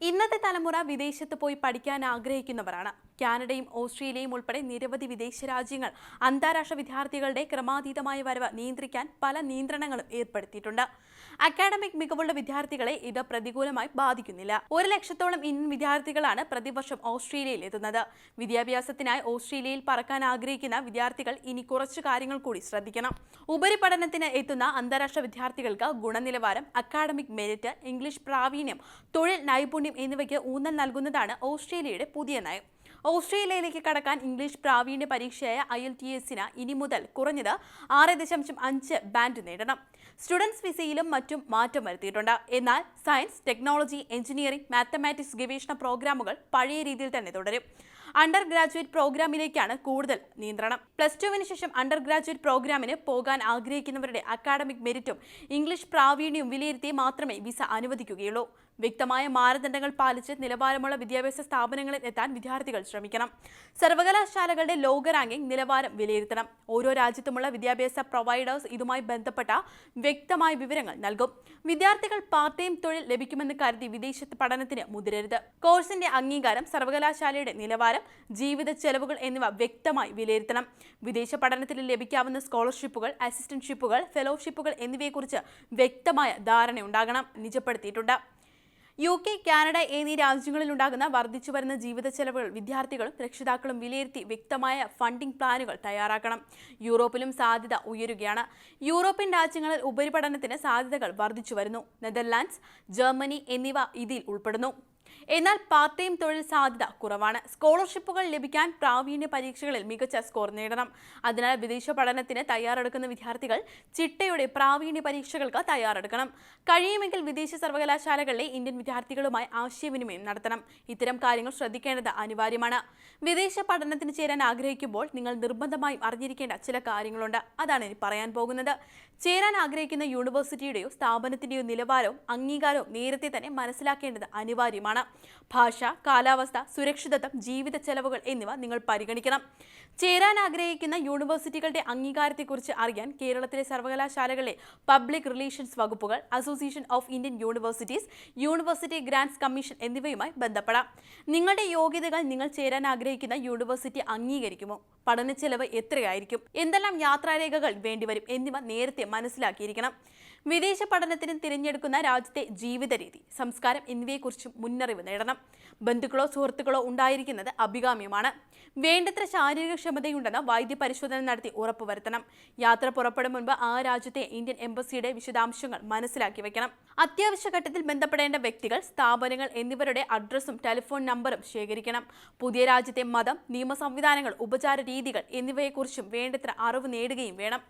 ഇന്നത്തെ തലമുറ വിദേശത്ത് പോയി പഠിക്കാൻ ആഗ്രഹിക്കുന്നവരാണ്. കാനഡയും ഓസ്ട്രേലിയയും ഉൾപ്പെടെ നിരവധി വിദേശ രാജ്യങ്ങൾ അന്താരാഷ്ട്ര വിദ്യാർത്ഥികളുടെ ക്രമാതീതമായ വരവ് നിയന്ത്രിക്കാൻ പല നിയന്ത്രണങ്ങളും ഏർപ്പെടുത്തിയിട്ടുണ്ട്. അക്കാഡമിക് മികവുള്ള വിദ്യാർത്ഥികളെ ഇത് പ്രതികൂലമായി ബാധിക്കുന്നില്ല. ഒരു ലക്ഷത്തോളം ഇന്ത്യൻ വിദ്യാർത്ഥികളാണ് പ്രതിവർഷം ഓസ്ട്രേലിയയിൽ എത്തുന്നത്. വിദ്യാഭ്യാസത്തിനായി ഓസ്ട്രേലിയയിൽ പറക്കാൻ ആഗ്രഹിക്കുന്ന വിദ്യാർത്ഥികൾ ഇനി കുറച്ച് കാര്യങ്ങൾ കൂടി ശ്രദ്ധിക്കണം. ഉപരിപഠനത്തിന് എത്തുന്ന അന്താരാഷ്ട്ര വിദ്യാർത്ഥികൾക്ക് ഗുണനിലവാരം അക്കാഡമിക് മെറിറ്റ് ഇംഗ്ലീഷ് പ്രാവീണ്യം തൊഴിൽ നൈപുണ്യം എന്നിവയ്ക്ക് ഊന്നൽ നൽകുന്നതാണ് ഓസ്ട്രേലിയയുടെ പുതിയ നയം. ഓസ്ട്രേലിയയിലേക്ക് കടക്കാൻ ഇംഗ്ലീഷ് പ്രാവീണ്യ പരീക്ഷയായ ഐ എൽ ടി എസിന് ഇനി മുതൽ കുറഞ്ഞത് ആറ് ദശാംശം അഞ്ച് ബാൻഡ് നേടണം. സ്റ്റുഡൻസ് വിസയിലും മറ്റും മാറ്റം വരുത്തിയിട്ടുണ്ട്. എന്നാൽ സയൻസ് ടെക്നോളജി എഞ്ചിനീയറിംഗ് മാത്തമാറ്റിക്സ് ഗവേഷണ പ്രോഗ്രാമുകൾ പഴയ രീതിയിൽ തന്നെ തുടരും. അണ്ടർ ഗ്രാജുവേറ്റ് പ്രോഗ്രാമിലേക്കാണ് കൂടുതൽ നിയന്ത്രണം. പ്ലസ് ടുവിന് ശേഷം അണ്ടർ ഗ്രാജുവേറ്റ് പ്രോഗ്രാമിന് പോകാൻ ആഗ്രഹിക്കുന്നവരുടെ അക്കാഡമിക് മെറിറ്റും ഇംഗ്ലീഷ് പ്രാവീണ്യവും വിലയിരുത്തി മാത്രമേ വിസ അനുവദിക്കുകയുള്ളൂ. വ്യക്തമായ മാനദണ്ഡങ്ങൾ പാലിച്ച് നിലവാരമുള്ള വിദ്യാഭ്യാസ സ്ഥാപനങ്ങളിൽ എത്താൻ വിദ്യാർത്ഥികൾ ശ്രമിക്കണം. സർവകലാശാലകളുടെ ലോക റാങ്കിംഗ് നിലവാരം വിലയിരുത്തണം. ഓരോ രാജ്യത്തുമുള്ള വിദ്യാഭ്യാസ പ്രൊവൈഡേഴ്സ് ഇതുമായി ബന്ധപ്പെട്ട വ്യക്തമായ വിവരങ്ങൾ നൽകും. വിദ്യാർത്ഥികൾ പാർട്ട് ടൈം തൊഴിൽ ലഭിക്കുമെന്ന് കരുതി വിദേശത്ത് പഠനത്തിന് മുതിരരുത്. കോഴ്സിന്റെ അംഗീകാരം സർവകലാശാലയുടെ നിലവാരം ജീവിത ചെലവുകൾ എന്നിവ വ്യക്തമായി വിലയിരുത്തണം. വിദേശ പഠനത്തിൽ ലഭിക്കാവുന്ന സ്കോളർഷിപ്പുകൾ അസിസ്റ്റന്റ്ഷിപ്പുകൾ ഫെലോഷിപ്പുകൾ എന്നിവയെക്കുറിച്ച് വ്യക്തമായ ധാരണയുണ്ടാകണം. നിജപ്പെടുത്തിയിട്ടുണ്ട്. യു കെ കാനഡ എന്നീ രാജ്യങ്ങളിൽ ഉണ്ടാകുന്ന വർദ്ധിച്ചു വരുന്ന ജീവിത ചെലവുകൾ വിദ്യാർത്ഥികളും രക്ഷിതാക്കളും വിലയിരുത്തി വ്യക്തമായ ഫണ്ടിംഗ് പ്ലാനുകൾ തയ്യാറാക്കണം. യൂറോപ്പിലും സാധ്യത ഉയരുകയാണ്. യൂറോപ്യൻ രാജ്യങ്ങളിൽ ഉപരിപഠനത്തിന് സാധ്യതകൾ വർദ്ധിച്ചു വരുന്നു നെതർലാൻഡ്സ് ജർമ്മനി എന്നിവ ഇതിൽ ഉൾപ്പെടുന്നു. എന്നാൽ പാർട്ട് ടൈം തൊഴിൽ സാധ്യത കുറവാണ്. സ്കോളർഷിപ്പുകൾ ലഭിക്കാൻ പ്രാവീണ്യ പരീക്ഷകളിൽ മികച്ച സ്കോർ നേടണം. അതിനാൽ വിദേശ പഠനത്തിന് തയ്യാറെടുക്കുന്ന വിദ്യാർത്ഥികൾ ചിട്ടയുടെ പ്രാവീണ്യ പരീക്ഷകൾക്ക് തയ്യാറെടുക്കണം. കഴിയുമെങ്കിൽ വിദേശ സർവകലാശാലകളിലെ ഇന്ത്യൻ വിദ്യാർത്ഥികളുമായി ആശയവിനിമയം നടത്തണം. ഇത്തരം കാര്യങ്ങൾ ശ്രദ്ധിക്കേണ്ടത് അനിവാര്യമാണ്. വിദേശ പഠനത്തിന് ചേരാൻ ആഗ്രഹിക്കുമ്പോൾ നിങ്ങൾ നിർബന്ധമായും അറിഞ്ഞിരിക്കേണ്ട ചില കാര്യങ്ങളുണ്ട്. അതാണ് ഇനി പറയാൻ പോകുന്നത്. ചേരാൻ ആഗ്രഹിക്കുന്ന യൂണിവേഴ്സിറ്റിയുടെയോ സ്ഥാപനത്തിന്റെയോ നിലവാരവും അംഗീകാരവും നേരത്തെ തന്നെ മനസ്സിലാക്കേണ്ടത് അനിവാര്യമാണ്. ഭാഷ കാലാവസ്ഥ സുരക്ഷിതത്വം ജീവിത ചെലവുകൾ എന്നിവ നിങ്ങൾ പരിഗണിക്കണം. ചേരാൻ ആഗ്രഹിക്കുന്ന യൂണിവേഴ്സിറ്റികളുടെ അംഗീകാരത്തെക്കുറിച്ച് അറിയാൻ കേരളത്തിലെ സർവകലാശാലകളിലെ പബ്ലിക് റിലേഷൻസ് വകുപ്പുകൾ association of Indian universities university grants commission എന്നിവയുമായി ബന്ധപ്പെടാം. നിങ്ങളുടെ യോഗ്യതകൾ നിങ്ങൾ ചേരാൻ ആഗ്രഹിക്കുന്ന യൂണിവേഴ്സിറ്റി അംഗീകരിക്കുമോ? പഠന ചെലവ് എത്രയായിരിക്കും? എന്തെല്ലാം യാത്രാരേഖകൾ വേണ്ടിവരും എന്നിവ നേരത്തെ മനസ്സിലാക്കിയിരിക്കണം. വിദേശ പഠനത്തിന് തിരഞ്ഞെടുക്കുന്ന രാജ്യത്തെ ജീവിത രീതി സംസ്കാരം എന്നിവയെക്കുറിച്ചും മുന്നറിവ് നേടണം. ബന്ധുക്കളോ സുഹൃത്തുക്കളോ ഉണ്ടായിരിക്കുന്നത് അഭികാമ്യമാണ്. വേണ്ടത്ര ശാരീരിക ക്ഷമതയുണ്ടെന്ന് വൈദ്യ പരിശോധന നടത്തി ഉറപ്പുവരുത്തണം. യാത്ര പുറപ്പെടും മുൻപ് ആ രാജ്യത്തെ ഇന്ത്യൻ എംബസിയുടെ വിശദാംശങ്ങൾ മനസ്സിലാക്കി വെക്കണം. അത്യാവശ്യ ഘട്ടത്തിൽ ബന്ധപ്പെടേണ്ട വ്യക്തികൾ സ്ഥാപനങ്ങൾ എന്നിവരുടെ അഡ്രസ്സും ടെലിഫോൺ നമ്പറും ശേഖരിക്കണം. പുതിയ രാജ്യത്തെ മതം നിയമ സംവിധാനങ്ങൾ ഉപചാര രീതികൾ എന്നിവയെക്കുറിച്ചും വേണ്ടത്ര അറിവ് നേടുകയും വേണം.